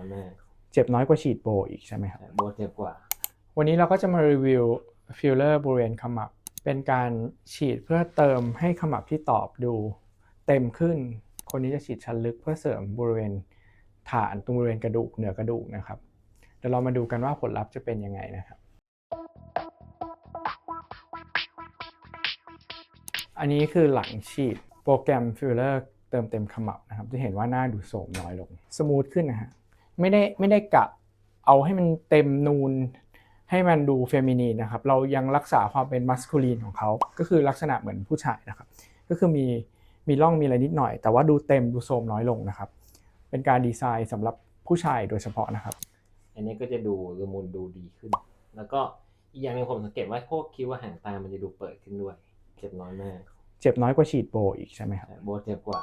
อยมากเจ็บน้อยกว่าฉีดโบอีกใช่ไหมครับแต่โบเจ็บกว่า วันนี้เราก็จะมารีวิวฟิลเลอร์บริเวณขมับ เป็นการฉีดเพื่อเติมให้ขมับที่ตอบดูเต็มขึ้น คนนี้จะฉีดชั้นลึกเพื่อเสริมบริเวณฐานตรงบริเวณกระดูกเหนือกระดูกนะครับ เดี๋ยวเรามาดูกันว่าผลลัพธ์จะเป็นยังไงนะครับ อันนี้คือหลังฉีดโปรแกรมฟิลเลอร์เติมเต็มขมับนะครับ จะเห็นว่าหน้าดูโสมน้อยลง สมูทขึ้นนะฮะ ไม่ได้ไม่ได้กะเอาให้มันเต็มนูนให้มันดูเฟมินีนนะครับ เรายังรักษาความเป็นมัสคูลีนของเขาก็คือลักษณะเหมือนผู้ชายนะครับ ก็คือมีมีร่องมีอะไรนิดหน่อย แต่ว่าดูเต็มดูโทรมน้อยลงนะครับ เป็นการดีไซน์สำหรับผู้ชายโดยเฉพาะนะครับ อันนี้ก็จะดูละมุนดูดีขึ้น แล้วก็อีกอย่างหนึงผมสังเกตว่าพวกคิ้วหางตามันจะดูเปิดขึ้นด้วย เจ็บน้อยมาก เจ็บน้อยกว่าฉีดโบอีกใช่ไหมครับแต่โบเจ็บกว่า